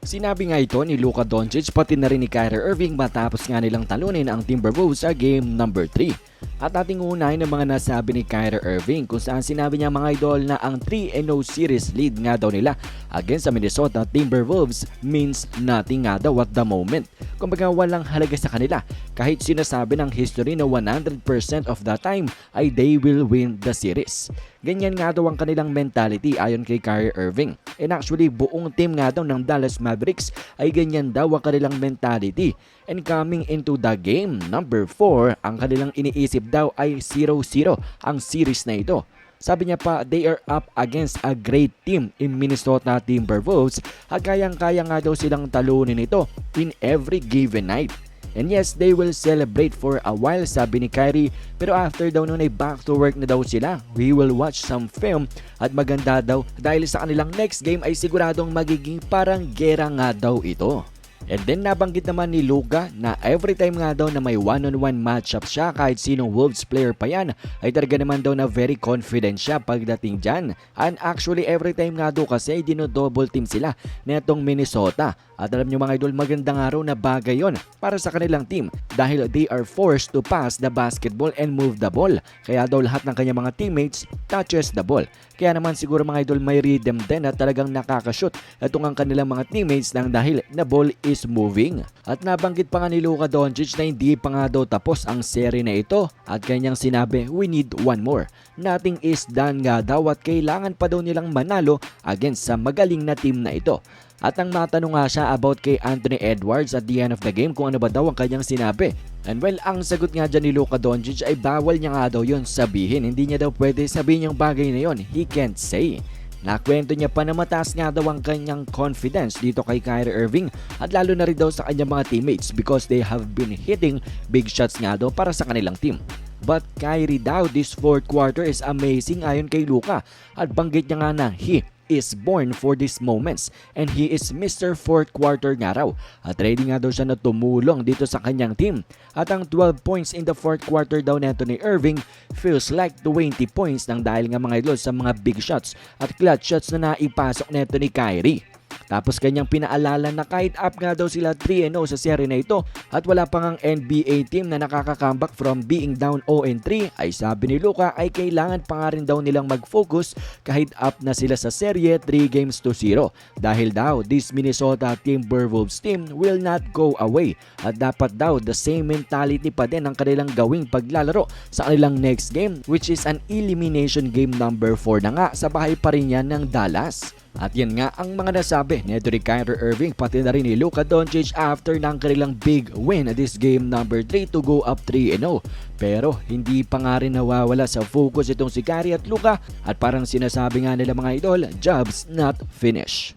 Sinabi nga ito ni Luka Doncic pati na rin ni Kyrie Irving matapos nga nilang talunin ang Timberwolves sa game number 3. At ating unahin ang mga nasabi ni Kyrie Irving kung saan sinabi niya mga idol na ang 3-0 series lead nga daw nila against sa Minnesota Timberwolves means nothing nga daw at the moment. Kumbaga walang halaga sa kanila kahit sinasabi ng history na 100% of the time ay they will win the series. Ganyan nga daw ang kanilang mentality ayon kay Kyrie Irving. And actually buong team nga daw ng Dallas Mavericks ay ganyan daw ang kanilang mentality. And coming into the game number 4, ang kanilang iniisip daw ay 0-0 ang series na ito. Sabi niya pa, they are up against a great team in Minnesota Timberwolves at kayang-kaya nga daw silang talunin ito in every given night. And yes, they will celebrate for a while sabi ni Kyrie pero after daw nun ay back to work na daw sila. We will watch some film at maganda daw dahil sa kanilang next game ay siguradong magiging parang gera nga daw ito. And then nabanggit naman ni Luka na every time nga daw na may one-on-one matchup siya kahit sinong Wolves player pa yan ay talaga naman daw na very confident siya pagdating dyan. And actually every time nga daw kasi dino-double team sila netong Minnesota. At alam nyo mga idol magandang araw na bagay yon para sa kanilang team dahil they are forced to pass the basketball and move the ball. Kaya daw lahat ng kanyang mga teammates touches the ball. Kaya naman siguro mga idol may rhythm din at talagang nakakashoot itong ang kanilang mga teammates nang dahil na ball is moving. At nabanggit pa nga ni Luka Doncic na hindi pa nga daw tapos ang seri na ito at kanyang sinabi we need one more. Nothing is done nga daw at kailangan pa daw nilang manalo against sa magaling na team na ito. At ang matanong nga siya about kay Anthony Edwards at the end of the game kung ano ba daw ang kanyang sinabi. And well, ang sagot nga dyan ni Luka Doncic ay bawal niya nga daw yun sabihin. Hindi niya daw pwede sabihin yung bagay na yon. He can't say. Nakwento niya pa na mataas nga daw ang kanyang confidence dito kay Kyrie Irving at lalo na rin daw sa kanyang mga teammates because they have been hitting big shots nga daw para sa kanilang team. But Kyrie daw this fourth quarter is amazing ayon kay Luka at banggit niya nga na he is born for these moments and he is Mr. Fourth Quarter nga raw. At ready nga daw siya na tumulong dito sa kanyang team. At ang 12 points in the fourth quarter daw neto ni Irving feels like 20 points nang dahil nga mga idol sa mga big shots at clutch shots na naipasok neto ni Kyrie. Tapos kanyang pinaalala na kahit up nga daw sila 3-0 sa serye na ito at wala pang ang NBA team na nakaka-comeback from being down 0-3 ay sabi ni Luka ay kailangan pa nga rin daw nilang mag-focus kahit up na sila sa serye 3 games to 0 dahil daw this Minnesota Timberwolves team will not go away at dapat daw the same mentality pa din ang kanilang gawing paglalaro sa kanilang next game which is an elimination game number 4 na nga sa bahay pa rin yan ng Dallas. At yan nga ang mga nasabi ni Edric Kyrie Irving pati na rin ni Luka Doncic after ng kanilang big win this game number 3 to go up 3-0. Pero hindi pa nga rin nawawala sa focus itong si Kyrie at Luka at parang sinasabi nga nila mga idol, jobs not finished.